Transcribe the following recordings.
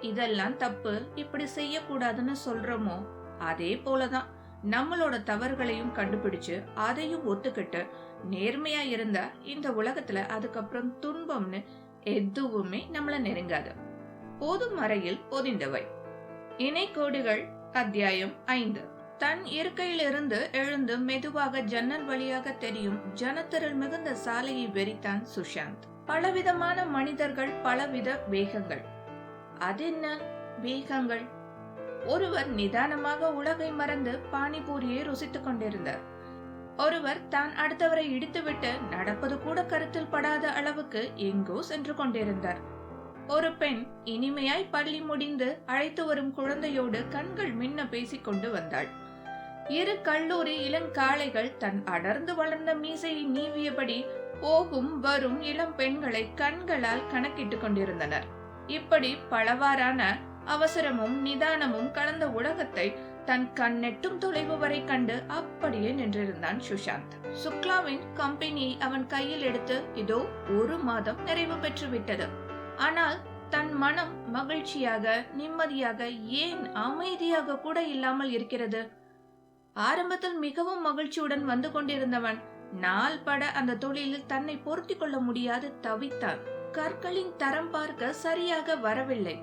இதெல்லாம் தப்பு இப்படி செய்யக்கூடாதுன்னு சொல்றோமோ? அதே போலதான். நம்மளோட தவறுகளையும் கண்டுபிடிச்சு அதையும் ஒத்துக்கிட்டு நேர்மையா இருந்தா இந்த உலகத்துல அதுக்கப்புறம் துன்பம்னு எதுவுமே நம்மள நெருங்காது. போதும் மறையில் பொதிந்தவை. இணைக்கோடுகள் அத்தியாயம் ஐந்து. தன் இருக்கையிலிருந்து எழுந்து மெதுவாக ஜன்னல் வழியாக தெரியும் ஜனத்திரள் மிகுந்த சாலையை வெறித்தான் சுஷாந்த். பலவிதமான மனிதர்கள் பலவித வேகங்கள். அதென்ன? வீகங்கள் ஒருவர் நிதானமாக உலகை மறந்து பானிபூரியை ருசித்துக் கொண்டிருந்தார். ஒருவர் தான் அடுத்தவரை இடித்துவிட்டு நடப்பது கூட கருத்தில் படாத அளவுக்கு எங்கோ சென்று கொண்டிருந்தார். ஒரு பெண் இனிமையாய் பள்ளி முடிந்து அழைத்து வரும் குழந்தையோடு கண்கள் மின்ன பேசிக் கொண்டு வந்தாள். இரு கல்லூரி இளங்காளைகள் தன் அடர்ந்து வளர்ந்த மீசையை நீவியபடி போகும் வரும் இளம் பெண்களை கண்களால் கணக்கிட்டுக் கொண்டிருந்தனர். இப்படி பலவாறான அவசரமும் நிதானமும் கலந்த உலகத்தை தன் கண்ணெட்டும் தொலைவு வரை கண்டு அப்படியே நின்றிருந்தான் சுஷாந்த். சுக்லாவின் கம்பெனியை அவன் கையில் எடுத்து இதோ ஒரு மாதம் நிறைவு பெற்று விட்டது ஆனால் தன் மனம் மகிழ்ச்சியாக நிம்மதியாக ஏன் அமைதியாக கூட இல்லாமல் இருக்கிறது? ஆரம்பத்தில் மிகவும் மகிழ்ச்சியுடன் வந்து கொண்டிருந்தவன் நாள் பட அந்த தொழிலில் தன்னை பொருத்தி கொள்ள முடியாது தவித்தான். கற்களின் தரம் பார்க்க சரியாக வரவில்லை.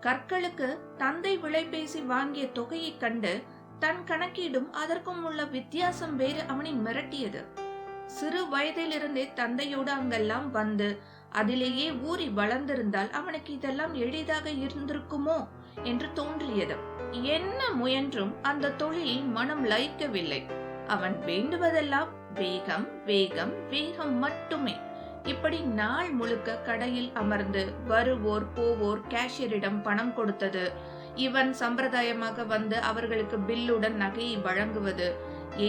கற்களுக்கு தந்தை விலைபேசி வாங்கிய தொகையை கண்டு தன் கணக்கீடும் அதற்கும் உள்ள வித்தியாசம் வேறு அவனை மிரட்டியது. சிறு வயதிலிருந்தே தந்தையோடு அங்கெல்லாம் வந்து அதிலேயே ஊறி வளர்ந்திருந்தால் அவனுக்கு இதெல்லாம் எளிதாக இருந்திருக்குமோ என்று தோன்றியது. என்ன முயன்றும் அந்த தொழில் மனம் லயிக்கவில்லை. அவன் வேண்டுவதெல்லாம் வேகம் வேகம் வேகம் மட்டுமே. இப்படி நாள் முழுக்க கடையில் அமர்ந்து வருவோர் போவோர் கேஷியரிடம் பணம் கொடுத்தது. இவன் சம்பிரதாயமாக வந்து அவர்களுக்கு பில்லுடன் நகையை வழங்குவது.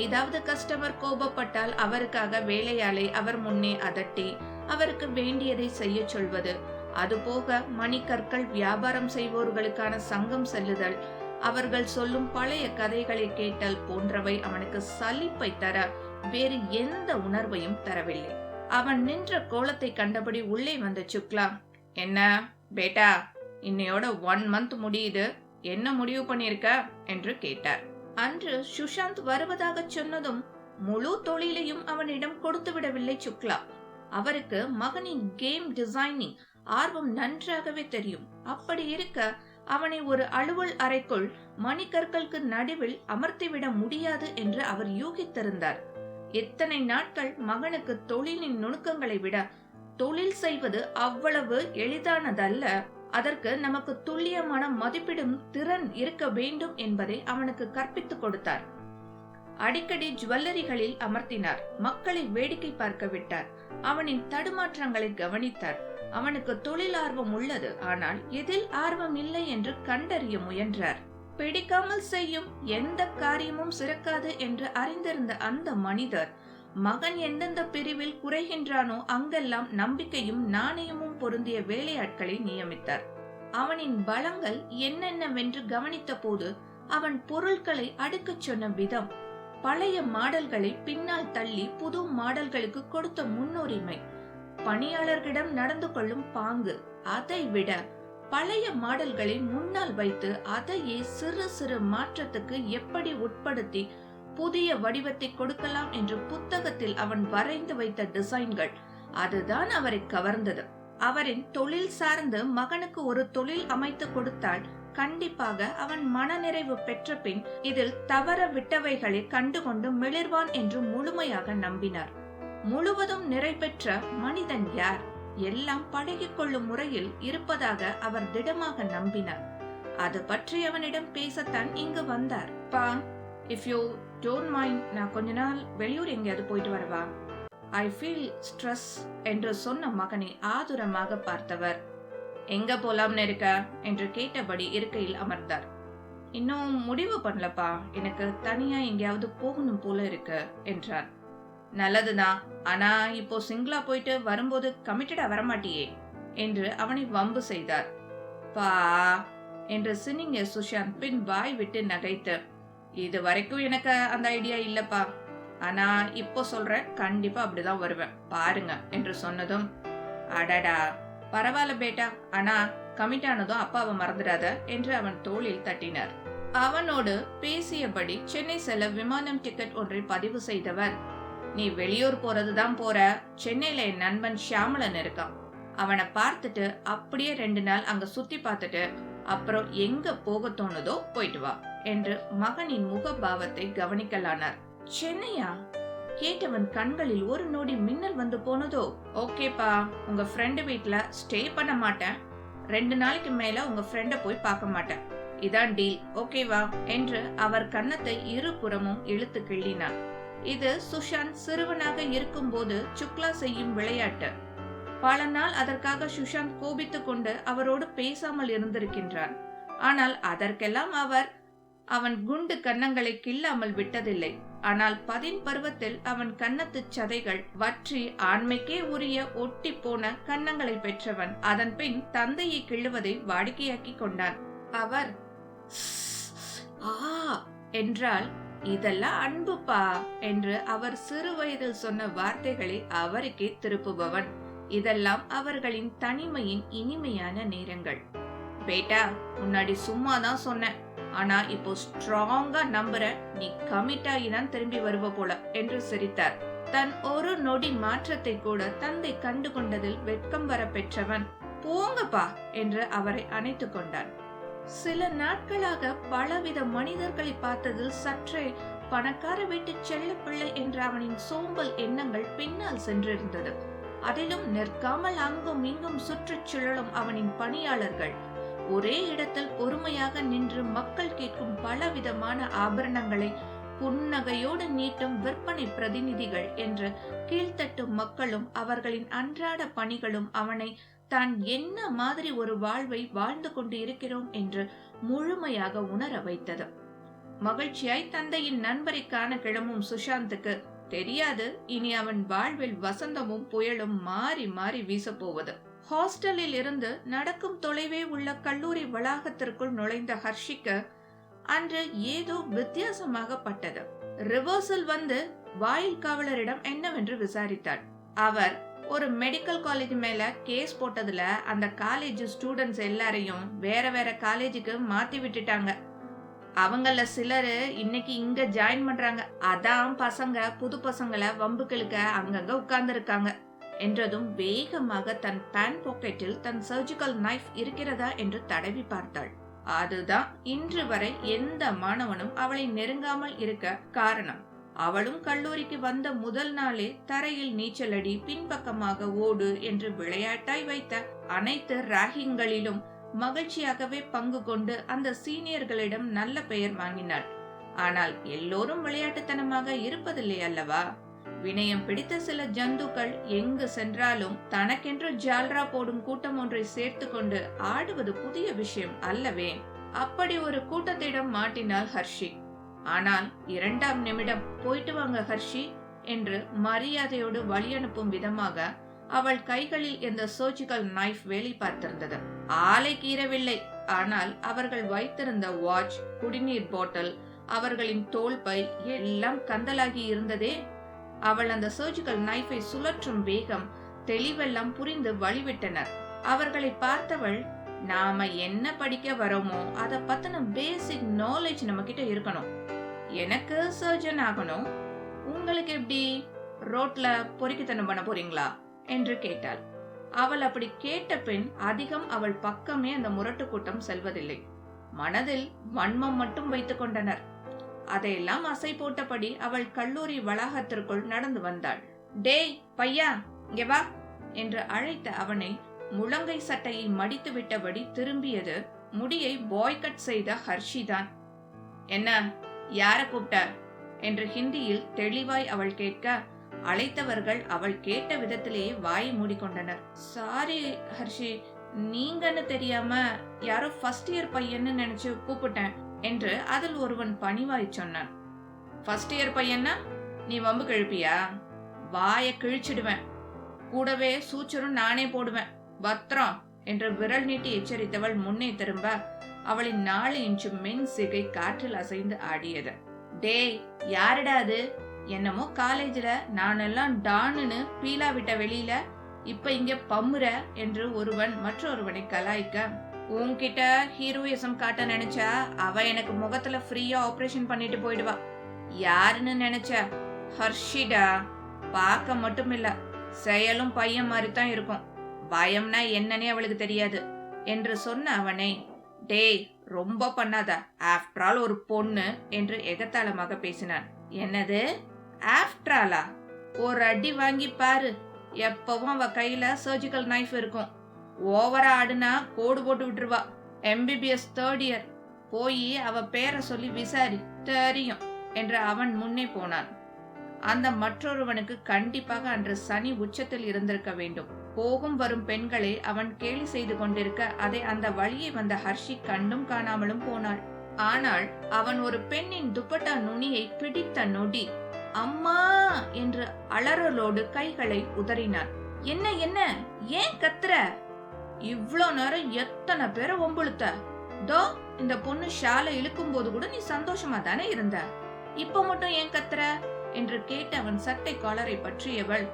ஏதாவது கஸ்டமர் கோபப்பட்டால் அவருக்காக வேலையாளை அவர் முன்னே அதட்டி அவருக்கு வேண்டியதை செய்ய சொல்வது. அதுபோக மணிக்கற்கள் வியாபாரம் செய்வோர்களுக்கான சங்கம் செல்லுதல் அவர்கள் சொல்லும் பழைய கதைகளை கேட்டல் போன்றவை அவனுக்கு சலிப்பை தர வேறு எந்த உணர்வையும் தரவில்லை. அவன் நின்ற கோலத்தை கண்டபடி உள்ளே வந்த சுக்லா என்ன பேட்டா இன்னையோட ஒன் மந்த் முடியுது. என்ன முடிவு பண்ணிருக்க என்று கேட்டார். அன்று சுஷாந்த் வருவதாக சொன்னதும் முழு தொழிலையும் அவனிடம் கொடுத்து விடவில்லை சுக்லா. அவருக்கு மகனின் கேம் டிசைனிங் ஆர்வம் நன்றாகவே தெரியும். அப்படி இருக்க அவனை ஒரு அலுவல் அறைக்குள் மணிக்கற்களுக்கு நடுவில் அமர்த்திவிட முடியாது என்று அவர் யூகித்திருந்தார். எத்தனை நாட்கள் மகனுக்கு தொழிலின் நுணுக்கங்களை விட தொழில் செய்வது அவ்வளவு எளிதானதல்ல. அதற்கு நமக்கு துல்லியமான மதிப்பிடும் திறன் இருக்க வேண்டும் என்பதை அவனுக்கு கற்பித்துக் கொடுத்தார். அடிக்கடி ஜுவல்லரிகளில் அமர்த்தினார். மக்களை வேடிக்கை பார்க்க விட்டார். அவனின் தடுமாற்றங்களை கவனித்தார். அவனுக்கு தொழில் ஆர்வம் உள்ளது. ஆனால் எதில் ஆர்வம் இல்லை என்று கண்டறிய முயன்றார். பிடிக்காமல் செய்யும் எந்த காரியமும் சிறக்காது என்று அறிந்திருந்த அந்த மனிதர் மகன் எந்தெந்த பிரிவில் குறைகின்றானோ அங்கெல்லாம் நம்பிக்கையும் நாணயமும் பொருந்திய வேலையாட்களை நியமித்தார். அவனின் பலங்கள் என்னென்னவென்று கவனித்த போது அவன் பொருட்களை அடுக்கச் சொன்ன விதம் பழைய மாடல்களை பின்னால் தள்ளி புது மாடல்களுக்கு கொடுத்த முன்னுரிமை பணியாளர்களிடம் நடந்து கொள்ளும் பாங்கு அதை விட பழைய மாடல்களை முன்னால் வைத்து அதையே சிறு சிறு மாற்றத்துக்கு எப்படி உட்படுத்தி புதிய வடிவத்தை கொடுக்கலாம் என்று புத்தகத்தில் அவன் வரைந்து வைத்த டிசைன்கள் அதுதான் அவரை கவர்ந்தது. அவரின் தொழில் சார்ந்து மகனுக்கு ஒரு தொழில் அமைத்து கொடுத்தால் கண்டிப்பாக அவன் மனநிறைவு பெற்ற பின் இதில் தவற விட்டவைகளை கண்டுகொண்டு மிளிர்வான் என்று முழுமையாக நம்பினார். முழுவதும் நிறைபெற்ற மனிதன் யார்? எல்லாம் பழகிக்கொள்ளும் முறையில் இருப்பதாக அவர் திடமாக நம்பினார். அது பற்றி அவனிடம் பேசத்தான் இங்கு வந்தார். பா இஃப் யூ டோன்ட் மைண்ட் நான் கொஞ்ச நாள் வெளியூர் எங்கேயாவது போயிட்டு வரவா? ஐ ஃபீல் ஸ்ட்ரெஸ் என்று சொன்ன மகனை ஆதுரமாக பார்த்தவர். எங்க போலாம்னு இருக்க? என்று கேட்டபடி இருக்கையில் அமர்ந்தார். இன்னும் முடிவு பண்ணலப்பா. எனக்கு தனியா எங்கேயாவது போகணும் போல இருக்கு என்றான். நல்லதுதான் ஆனா இப்போ சிங்கிளா போயிட்டு வரும்போது கமிட்டடா வரமாட்டியே என்று அவனை வம்பு செய்தார். பா என்று சினிங்க சுஷாந்த் பின் வாய் விட்டு நகைத்து இது வரைக்கும் எனக்கு அந்த ஐடியா இல்லப்பா. ஆனா இப்போ சொல்றேன் கண்டிப்பா அப்படிதான் வருவேன். பாருங்க என்று சொன்னதும் அடடா பரவாயில்ல பேட்டா. ஆனா கமிட் ஆனதும் அப்பாவை மறந்துடாத என்று அவன் தோளில் தட்டினார். அவனோடு பேசியபடி சென்னை செல்ல விமானம் டிக்கெட் ஒன்றை பதிவு செய்தவர் நீ வெளியூர் போறதுதான் போற. சென்னையில என் நண்பன் ஷியாமலன் இருக்கான். அவனை பார்த்துட்டு அப்படியே ரெண்டு நாள் அங்க சுத்தி பார்த்துட்டு அப்புறம் எங்க போக தோணுதோ போயிட்டு வா என்று மகனின் முகபாவத்தை கவனிக்கலானார். சென்னையா? கேட்டவன் கண்களில் ஒரு நொடி மின்னல் வந்து போனதோ? ஓகேப்பா உங்க ஃப்ரெண்டு வீட்ல ஸ்டே பண்ண மாட்டேன். ரெண்டு நாளைக்கு மேல உங்க ஃப்ரெண்ட போய் பார்க்க மாட்டேன். இதான் டீல் ஓகேவா? என்று அவர் கன்னத்தை இருபுறமும் இழுத்து கிள்ளினான். இது சுஷாந்த் சிறுவனாக இருக்கும்போது சுக்லா செய்யும் விளையாட்டு. பல நாள் அதற்காக சுஷாந்த் கோபித்துக் கொண்டு அவரோடு பேசாமல் இருந்திருக்கின்றான். ஆனால் அதற்கெல்லாம் அவர் அவன் குண்டு கன்னங்களை கில்லாமல் விட்டதில்லை. ஆனால் பதின் பருவத்தில் அவன் கன்னத்து சதைகள் வற்றி ஆண்மைக்கே உரிய ஒட்டி போன கன்னங்களை பெற்றவன். அதன் பின் தந்தையை கிள்ளுவதை வாடிக்கையாக்கி கொண்டான். அவர் ஆ என்றால் இதெல்லாம் அன்புப்பா என்று அவர் சிறு வயதில் சொன்ன வார்த்தைகளை அவருக்கே திருப்புபவன். இதெல்லாம் அவர்களின் தனிமையின் இனிமையான நேரங்கள். பேட்டா முன்னாடி சும்மா தான் சொன்னேன். ஆனா இப்போ ஸ்ட்ராங்கா நம்புற நீ கமிட் ஆகிதான் திரும்பி வருவ போல என்று சிரித்தார். தன் ஒரு நொடி மாற்றத்தை கூட தந்தை கண்டு கொண்டதில் வெட்கம் வர பெற்றவன். போங்கப்பா என்று அவரை அணைத்துக் கொண்டான். சில நாட்களாக பலவித மனிதர்களை பார்த்ததில் சற்றே பணக்கார வீட்டு செல்ல பிள்ளை என்ற அவனின் சோம்பல் எண்ணங்கள் பின்னால் சென்றிருந்தது. அதிலும் நிற்காமல் அங்கும் இங்கும் சுற்றுச் சுழலும் அவனின் பணியாளர்கள் ஒரே இடத்தில் பொறுமையாக நின்று மக்கள் கேட்கும் பலவிதமான ஆபரணங்களை புன்னகையோடு நீட்டும் விற்பனை பிரதிநிதிகள் என்று கீழ்த்தட்டு மக்களும் அவர்களின் அன்றாட பணிகளும் அவனை தான் என்ன மாதிரி ஒரு வாழ்வை வாழ்ந்து கொண்டு இருக்கிறோம் என்று முழுமையாக உணர வைத்தது. மகிழ்ச்சியாய் தந்தையின் நண்பரை காண கிளம்பும் சுஷாந்துக்கு தெரியாது இனி அவன் வாழ்வில் வசந்தமும் புயலும் மாறி மாறி வீசப்போவது. ஹாஸ்டலில் இருந்து நடக்கும் தொலைவே உள்ள கல்லூரி வளாகத்திற்குள் நுழைந்த ஹர்ஷிக்கு அன்று ஏதோ வித்தியாசமாக பட்டது. ரிவர்சல் வந்து வாயில் காவலரிடம் என்னவென்று விசாரித்தாள். அவர் ஒரு மெடிக்கல் காலேஜ் மேல கேஸ் போட்டதுல அந்த காலேஜ் ஸ்டூடெண்ட்ஸ் எல்லாரையும் வேற வேற காலேஜுக்கு மாத்தி விட்டுட்டாங்க. அவங்கள சிலர் இன்னைக்கு இங்க ஜாயின் பண்றாங்க. அதான் பசங்க புது பசங்களை வம்புகளுக்க அங்கங்க உட்கார்ந்துருக்காங்க. என்றதும் வேகமாக தன் பேன் பாக்கெட்டில் தன் சர்ஜிக்கல் நைஃப் இருக்கிறதா என்று தடவி பார்த்தாள். அதுதான் இன்று வரை எந்த மாணவனும் அவளை நெருங்காமல் இருக்க காரணம். அவளும் கல்லூரிக்கு வந்த முதல் நாளே தரையில் நீச்சலடி பின்பக்கமாக ஓடு என்று விளையாட்டாய் வைத்த அனைத்து ராகிங்களிலும் மகிழ்ச்சியாகவே பங்கு கொண்டு அந்த சீனியர்களிடம் நல்ல பெயர் வாங்கினாள். ஆனால் எல்லோரும் விளையாட்டுத்தனமாக இருப்பதில்லை அல்லவா? வினயம் பிடித்த சில ஜந்துக்கள் எங்கு சென்றாலும் தனக்கென்று ஜால்ரா போடும் கூட்டம் ஒன்றை சேர்த்து கொண்டு ஆடுவது புதிய விஷயம் அல்லவே. அப்படி ஒரு கூட்டத்திடம் மாட்டினாள் ஹர்ஷி. ஆனால் இரண்டாம் நிமிடம் போயிட்டு வாங்க ஹர்ஷி என்று மரியாதையோடு வழி அனுப்பும் விதமாக அவள் கைகளில் இந்த சர்ஜிக்கல் நைஃப் வேலை பார்த்திருந்தது. ஆலை கீறவில்லை. ஆனால் அவர்கள் வைத்திருந்த வாட்ச் குடிநீர் பாட்டில் அவர்களின் தோல் பை எல்லாம் கந்தலாகி இருந்ததே. அவள் அந்த சர்ஜிக்கல் நைஃபை சுழற்றும் வேகம் தெளிவெல்லாம் புரிந்து வழிவிட்டனர். அவர்களை பார்த்தவள் நாம என்ன படிக்க வரோமோ அதை பத்தின பேசிக் நாலேஜ் நம்ம கிட்ட இருக்கணும். எனக்கு சர்ஜன் ஆகணும். உங்களுக்கு எப்படி? ரோட்ல பொறிக்கித்தனம் பண்ண போறீங்களா? என்று கேட்டாள். அவள் அப்படி கேட்ட பின் அதிகம் அவள் பக்கமே அந்த முரட்டு கூட்டம் செல்வதில்லை. மனதில் வன்மம் மட்டும் வைத்துக் கொண்டனர். அதையெல்லாம் அசை போட்டபடி அவள் கல்லூரி வளாகத்திற்குள் நடந்து வந்தாள். டேய் பையா இங்க வா என்று அழைத்த அவனை முழங்கை சட்டையை மடித்து விட்டபடி திரும்பியது முடியை பாய் கட் செய்த ஹர்ஷிதான் என்ன யார கூப்பிட்ட? என்று ஹிந்தியில் தெளிவாய் அவள் கேட்க அழைத்தவர்கள் அவள் கேட்ட விதத்திலேயே வாயை மூடிக்கொண்டனர். சாரி ஹர்ஷி நீங்கன்னு தெரியாம யாரோ ஃபர்ஸ்ட் இயர் பையன்னு நினைச்சு கூப்பிட்டேன் என்று அதில் ஒருவன் பணிவாய் சொன்னான். ஃபர்ஸ்ட் இயர் பையன்னா? நீ வம்பு கிழப்பியா? வாய கிழிச்சிடுவேன். கூடவே சூச்சரும் நானே போடுவேன். பத்திரம்! என்று விரல் நீட்டி எச்சரித்தவள் முன்னே திரும்ப அவளின் நாலு இன்ச்சு மென் சிகை காற்றில் அசைந்து ஆடியது. டேய் யாருடா அது? என்னமோ காலேஜில் நானெல்லாம் டானுன்னு பீலா விட்ட வெளியில இப்ப இங்க பம்முற என்று ஒருவன் மற்றொருவனை கலாய்க்க உன்கிட்ட ஹீரோயிசம் காட்ட நினைச்சா அவ எனக்கு முகத்துல ஃப்ரீயா ஆபரேஷன் பண்ணிட்டு போயிடுவா. யாருன்னு நினைச்ச? ஹர்ஷிடா. பார்க்க மட்டும் இல்ல செயலும் பையன் மாதிரி தான் இருக்கும். பயம்னா என்னன்னே அவளுக்கு தெரியாது என்று சொன்ன அவனை டேய் ரொம்ப பண்ணாத. ஆஃப்டர் ஆல் ஒரு பொண்ணு என்று எகத்தாளமாக பேசினான். என்னது? ஆஃப்டர் ஆலா ஒரு அடி வாங்கி பாரு. எப்பவும் அவ கையில சர்ஜிக்கல் நைஃப் இருக்கும். ஓவரா ஆடுனா கோடு போட்டு விட்டுருவா. எம்பிபிஎஸ் தேர்ட் இயர் போய் அவ பேரை சொல்லி விசாரி தெரியும் என்று அவன் முன்னே போனான். அந்த மற்றொருவனுக்கு கண்டிப்பாக அன்று சனி உச்சத்தில் இருந்திருக்க வேண்டும். போகும் வரும் பெண்களை அவன் கேலி செய்து கொண்டிருக்க அதை அந்த வழியை வந்த ஹர்ஷி கண்டும் காணாமலும் போனாள். ஆனால் அவன் ஒரு பெண்ணின் துப்பட்டா நுனியை பிடித்த நொடி அம்மா! என்று அலறலோடு கைகளை உதறினான் என்ன என்ன? ஏன் கத்துற? இவ்ளோ நேரம் எத்தனை பேரை ஒம்புழுத்த? தோ இந்த பொண்ணு ஷாலை இழுக்கும் போது கூட நீ சந்தோஷமா தானே இருந்த? இப்ப மட்டும் ஏன் கத்துற? என்று கேட்டு அவன் சட்டை காலரை பற்றியவள்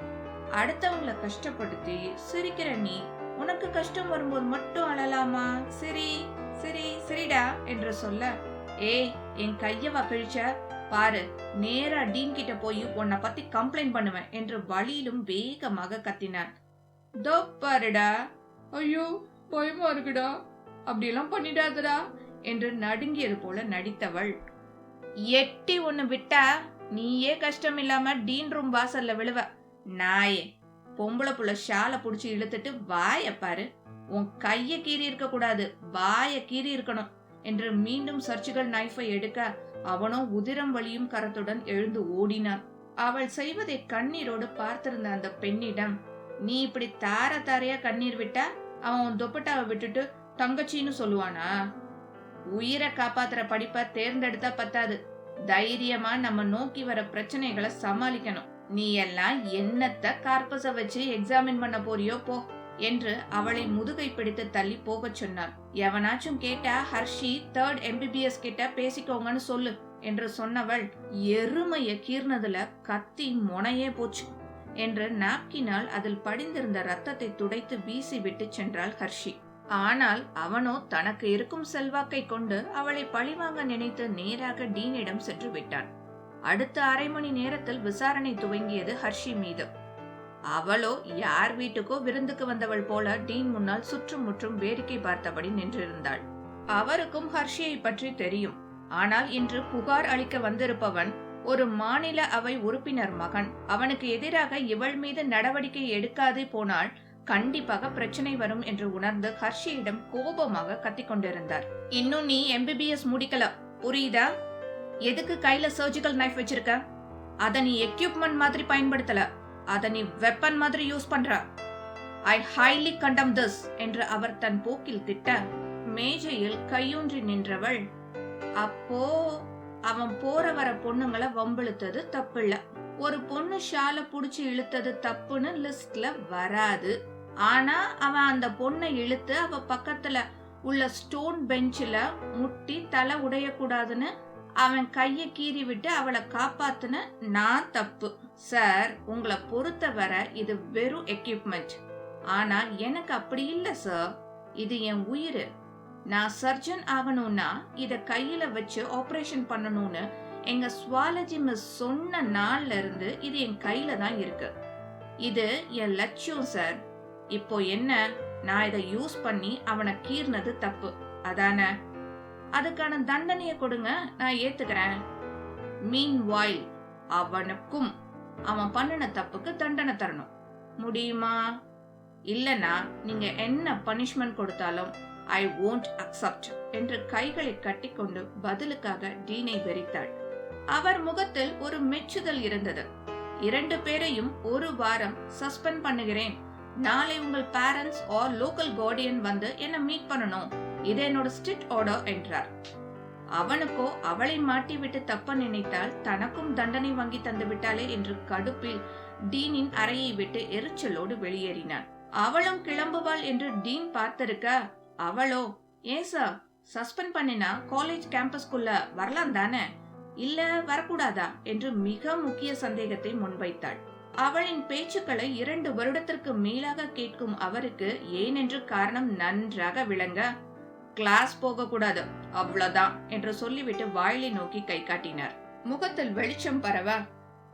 அடுத்தவங்கள கஷ்டப்படுத்தி சிரிக்கிற நீ உனக்கு கஷ்டம் வரும்போது மட்டும் அழலாமா? சரி சரி சரிடா என்று சொல்ல ஏய் என் கையவா கிழிச்ச பாரு நேரா டீன் கிட்ட போய் உன்னை பத்தி கம்ப்ளைண்ட் பண்ணுவேன் என்று வழியிலும் வேகமாக கத்தினான். தோ பாருடா. ஐயோ பயமா இருக்குடா. அப்படியெல்லாம் பண்ணிடாதடா என்று நடுங்கியது போல நடித்தவள். எட்டி ஒன்னு விட்டா நீயே கஷ்டம் இல்லாம டீன் ரூம் வாசல்ல விழுவ. நாயே பொம்பளை புள்ள ஷாலை பிடிச்சி இழுத்துட்டு வாய பாரு. உன் கைய கீறி இருக்க கூடாது வாய கீறி இருக்கணும் என்று மீண்டும் சர்ச்சுகள் நைஃபை எடுக்க அவனோ உதிரம் வழியும் கரத்துடன் எழுந்து ஓடினான். அவள் செய்வதை கண்ணீரோடு பார்த்திருந்த அந்த பெண்ணிடம் நீ இப்படி தார தாரையா கண்ணீர் விட்டா அவன் உன் துப்பட்டாவை விட்டுட்டு தங்கச்சின்னு சொல்லுவானா? உயிரை காப்பாத்துற படிப்பை தேர்ந்தெடுத்தா பத்தாது. தைரியமா நம்ம நோக்கி வர பிரச்சனைகளை சமாளிக்கணும். நீ எல்லாம் என்னத்த கார்பஸ வச்சு எக்ஸாமின் பண்ண போறியோ போ என்று அவளை முதுகை பிடித்து தள்ளி போகச் சொன்னார். எவனாச்சும் கேட்டா ஹர்ஷி தேர்ட் எம்பிபிஎஸ் கிட்ட பேசிக்கோங்கன்னு சொல்லு என்று சொன்னவள் எருமைய கீர்னதுல கத்தி முனையே போச்சு என்று நாப்கினால் அதில் படிந்திருந்த ரத்தத்தை துடைத்து வீசி விட்டு சென்றாள் ஹர்ஷி. ஆனால் அவனோ தனக்கு இருக்கும் செல்வாக்கை கொண்டு அவளை பழிவாங்க நினைத்து நேராக டீனிடம் சென்று விட்டான். அடுத்த அரை மணி நேரத்தில் விசாரணை துவங்கியது ஹர்ஷி மீது. அவளோ யார் வீட்டுக்கோ விருந்துக்கு வந்தவள் போல டீன் முன்னால் சுற்றும் முற்றும் வேடிக்கை பார்த்தபடி நின்றிருந்தாள். அவருக்கும் ஹர்ஷியை பற்றி தெரியும். ஆனால் இன்று புகார் அளிக்க வந்திருப்பவன் ஒரு மாநில அவை உறுப்பினர் மகன். அவனுக்கு எதிராக இவள் மீது நடவடிக்கை எடுக்காது போனால் கண்டிப்பாக பிரச்சனை வரும் என்று உணர்ந்து ஹர்ஷியிடம் கோபமாக கத்திக்கொண்டிருந்தார். இன்னும் நீ எம்பிபிஎஸ் முடிக்கல. புரியுதா? எதுக்கு கையில சர்ஜிக்கல் நைஃப் வச்சிருக்க? அத நீ எக்யூப்மெண்ட் மாதிரி பயன்படுத்தல. அத நீ வெப்பன் மாதிரி யூஸ் பண்ற. ஐ ஹைலி கண்டம் திஸ் என்று அவர் தன் போக்கில் திட்ட மேஜையில் கையூன்றி நின்றவள். அப்போ அவன் போற வர பொண்ணுங்களை வம்பிழுத்தது தப்பில்ல. ஒரு பொண்ணு ஷால புடிச்சு இழுத்தது தப்புன்னு லிஸ்ட்ல வராது. ஆனா அவன் அந்த பொண்ணை இழுத்து அவ பக்கத்துல உள்ள ஸ்டோன் பெஞ்சில முட்டி தலை உடையக்கூடாதுன்னு அவன் கையை கீறிவிட்டு அவளை காப்பாத்துன நான் தப்பு. சார் உங்களை பொறுத்தவரை இது வெறும் எக்யூப்மெண்ட் ஆனா எனக்கு அப்படி இல்லை சார். இது என் உயிர். நான் சர்ஜன் ஆகணும்னா இதை கையில வச்சு ஆப்ரேஷன் பண்ணணும்னு எங்க சுவாலஜி மிஸ் சொன்ன நாள்ல இருந்து இது என் கையில தான் இருக்கு. இது என் லட்சியம் சார். இப்போ என்ன? நான் இதை யூஸ் பண்ணி அவனை கீர்னது தப்பு. அதானே? அதுக்கான தண்டனையை கொடுங்க நான் ஏத்துக்கிறேன். மீன் வாயில் அவனுக்கும் அவன் பண்ணின தப்புக்கு தண்டனை தரணும். முடியுமா? இல்லனா நீங்க என்ன பனிஷ்மெண்ட் கொடுத்தாலும் ஐ ஓன்ட் அக்செப்ட் என்று கைகளை கட்டிக்கொண்டு பதிலுக்காக டீனை வெறித்தாள். அவர் முகத்தில் ஒரு மெச்சுதல் இருந்தது. இரண்டு பேரையும் ஒரு வாரம் சஸ்பெண்ட் பண்ணுகிறேன். நாளை உங்கள் பேரண்ட்ஸ் ஆர் லோக்கல் கார்டியன் வந்து என்ன மீட் பண்ணணும். இது என்னோட ஸ்ட்ரிட் ஆர்டர் என்றார். அவனுக்கோ அவளை மாட்டிவிட்டு தப்ப நினைத்தால் தனக்கும் தண்டனை வாங்கி தந்து விட்டாளே என்று கடுப்பில் டீனின் அறையை விட்டு எரிச்சலோடு வெளியேறினான். அவளும் கிளம்புவாள் என்று டீன் பார்த்திருக்க அவளோ ஏன் சார் சஸ்பெண்ட் பண்ணினா காலேஜ் கேம்பஸ்குள்ள வரலாம் தானே? இல்ல வரக்கூடாதா? என்று மிக முக்கிய சந்தேகத்தை முன்வைத்தாள். அவளின் பேச்சுக்களை இரண்டு வருடத்திற்கு மேலாக கேட்கும் அவருக்கு ஏனென்று காரணம் நன்றாக விளங்க கிளாஸ் போக கூடாது அவ்வளவுதான் என்று சொல்லிவிட்டு வாயிலை நோக்கி கை காட்டினார். முகத்தில் வெளிச்சம் பரவ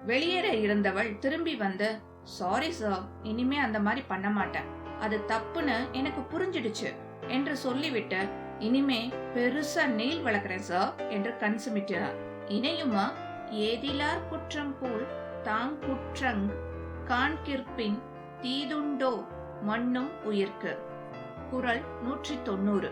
வெளியேற இருந்தவள் திரும்பி வந்து சாரி சார் இனிமே அந்த மாதிரி பண்ண மாட்டேன். அது தப்புன்னு எனக்கு புரிஞ்சிடுச்சு என்று சொல்லிவிட்டு இனிமே பெருசா நெயில் வளர்க்குறேன் சார் என்று கண் சுமிட்டினார் இணையுமா? ஏதிலார் குற்றம் போல் தாங் குற்றங் காண்கிற்பின் தீதுண்டோ மண்ணும் உயிர்க்கு குரல் நூற்றி தொண்ணூறு